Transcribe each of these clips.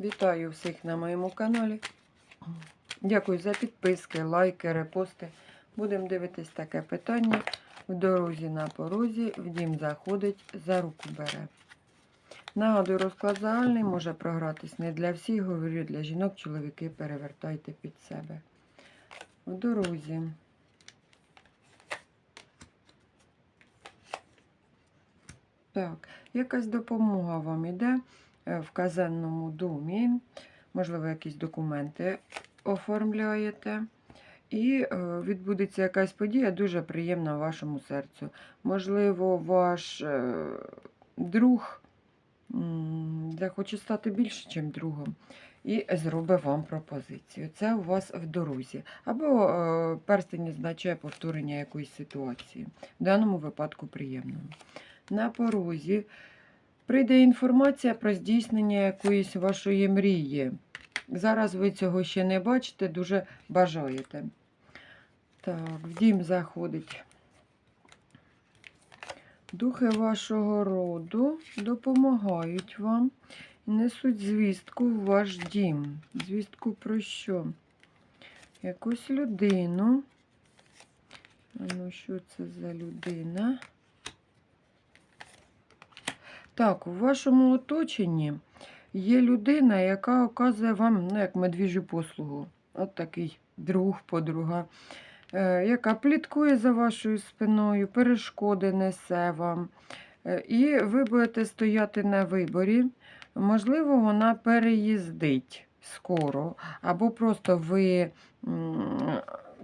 Вітаю всіх на моєму каналі. Дякую за підписки, лайки, репости. Будемо дивитись таке питання. В дорозі на порозі, в дім заходить, за руку бере. Нагадую, розклад загальний може програтись не для всіх, говорю для жінок, чоловіки перевертайте під себе. В дорозі. Так, якась допомога вам іде в казенному домі, можливо, якісь документи оформляєте. І е, відбудеться якась подія дуже приємна вашому серцю. Можливо, ваш е, друг захоче стати більше, ніж другом, і зробить вам пропозицію. Це у вас в дорозі. Або е, перстень означає повторення якоїсь ситуації. В даному випадку приємному. На порозі прийде інформація про здійснення якоїсь вашої мрії. Зараз ви цього ще не бачите, дуже бажаєте. Так, в дім заходить. Духи вашого роду допомагають вам, несуть звістку в ваш дім. Звістку про що? Якусь людину. Ну, що це за людина? Так, у вашому оточенні є людина, яка оказує вам, ну, як медвіжу послугу. От такий друг, подруга, е, яка пліткує за вашою спиною, перешкоди несе вам. Е, І ви будете стояти на виборі. Можливо, вона переїздить скоро, або просто ви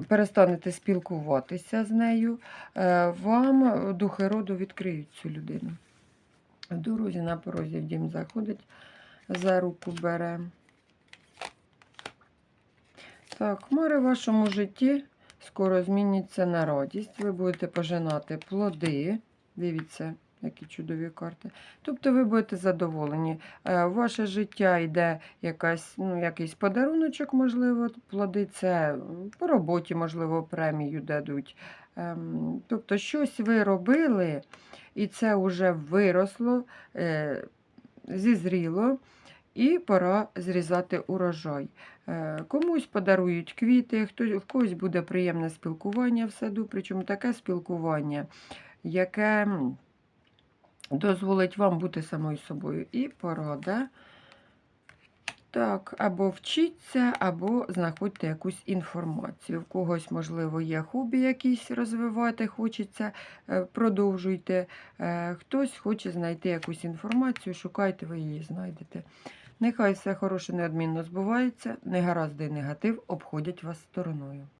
перестанете спілкуватися з нею. Е, Вам духи роду відкриють цю людину. В дорозі на порозі в дім заходить, за руку бере. Так, хмари в вашому житті скоро зміняться на радість. Ви будете пожинати плоди. Дивіться, які чудові карти. Тобто ви будете задоволені. Е, ваше життя йде якась, ну, якийсь подаруночок, можливо, плоди це по роботі, можливо, премію дадуть. Ем, Тобто, щось ви робили, і це вже виросло, е, зізріло, і пора зрізати урожай. Е, Комусь подарують квіти, в когось буде приємне спілкування в саду, причому таке спілкування, яке дозволить вам бути самою собою. І порада. Так, або вчіться, або знаходьте якусь інформацію. В когось, можливо, є хобі якісь розвивати, хочеться, е, продовжуйте. Е, Хтось хоче знайти якусь інформацію, шукайте, ви її знайдете. Нехай все хороше неодмінно збувається, негаразди і негатив обходять вас стороною.